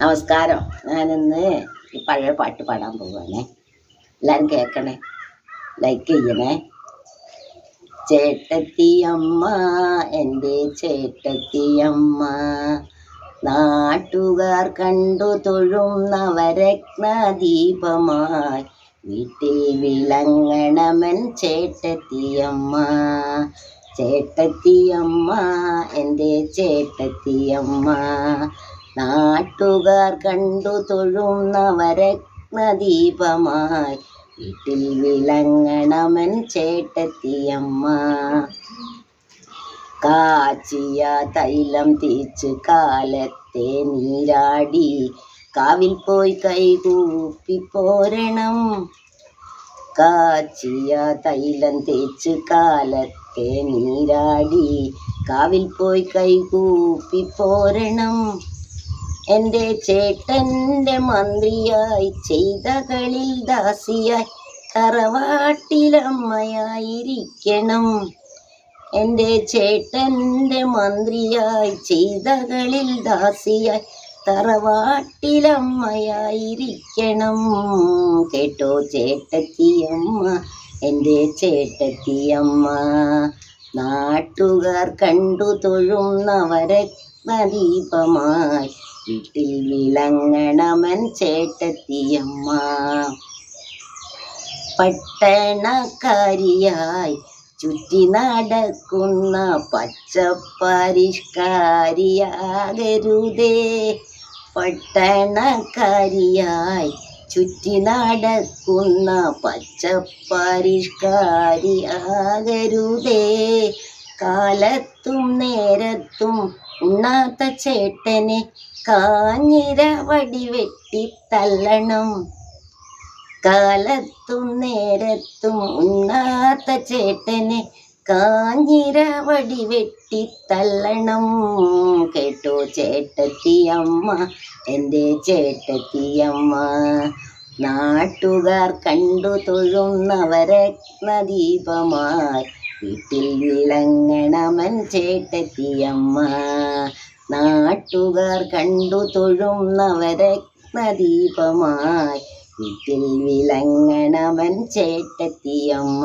നമസ്കാരം. ഞാനിന്ന് ഈ പഴയ പാട്ട് പാടാൻ പോവാണേ. എല്ലാവരും കേൾക്കണേ? ലൈക്ക് ചെയ്യണേ. ചേട്ടത്തിയമ്മ എന്റെ ചേട്ടത്തിയമ്മ നാട്ടുകാർ കണ്ടു തൊഴും നവരത്ന ദീപമായി വീട്ടിൽ വിളങ്ങണമെൻ ചേട്ടത്തിയമ്മ ചേട്ടത്തിയമ്മ എന്റെ ചേട്ടത്തിയമ്മ. നാട്ടുകാർ കണ്ടു തൊഴുന്ന നവരത്ന ദീപമായി വീട്ടിൽ വിളങ്ങണമൻ ചേട്ടത്തിയമ്മ. കാച്ചിയ തൈലം തേച്ച് കാലത്തെ നീരാടി. കാവിൽ പോയി കൈകൂപ്പി പോരണം. കാച്ചിയ തൈലം തേച്ച് കാലത്തെ നീരാടി. കാവിൽ പോയി കൈകൂപ്പി പോരണം. എന്റെ ചേട്ടന്റെ മന്ത്രിയായി ചെയ്തകളിൽ ദാസിയായി തറവാട്ടിലമ്മയായിരിക്കണം. എന്റെ ചേട്ടന്റെ മന്ത്രിയായി ചെയ്തകളിൽ ദാസിയായി തറവാട്ടിലമ്മയായിരിക്കണം. കേട്ടോ ചേട്ടത്തിയമ്മ എന്റെ ചേട്ടത്തിയമ്മ. നാട്ടുകാർ കണ്ടു തൊഴുന്നവരെ ദീപമായി വീട്ടിൽ വിളങ്ങണമൻ ചേട്ടത്തിയമ്മ. പട്ടണക്കാരിയായി ചുറ്റി നടക്കുന്ന പച്ചപ്പരിഷ്കാരിയാകരുതേ. പട്ടണക്കാരിയായി ചുറ്റി നടക്കുന്ന പച്ചപ്പരിഷ്കാരിയാകരുതേ. കാലത്തും നേരത്തും ഉണ്ണാത്ത ചേട്ടനെ കാഞ്ഞിര വടി വെട്ടി തള്ളണം കാലത്തും നേരത്തും ഉണ്ണാത്ത ചേട്ടനെ കാഞ്ഞിര വടി വെട്ടി തള്ളണം കേട്ടോ ചേട്ടത്തിയമ്മ എന്റെ ചേട്ടത്തിയമ്മ? നാട്ടുകാർ കണ്ടു തൊഴുന്നവരെ നദീപമാർ. വീട്ടിൽ വിളങ്ങണമൻ ചേട്ടത്തിയമ്മ. നാട്ടുകാർ കണ്ടു തൊഴുന്നവരത്ന ദീപമായി വീട്ടിൽ വിളങ്ങണമൻ ചേട്ടത്തിയമ്മ.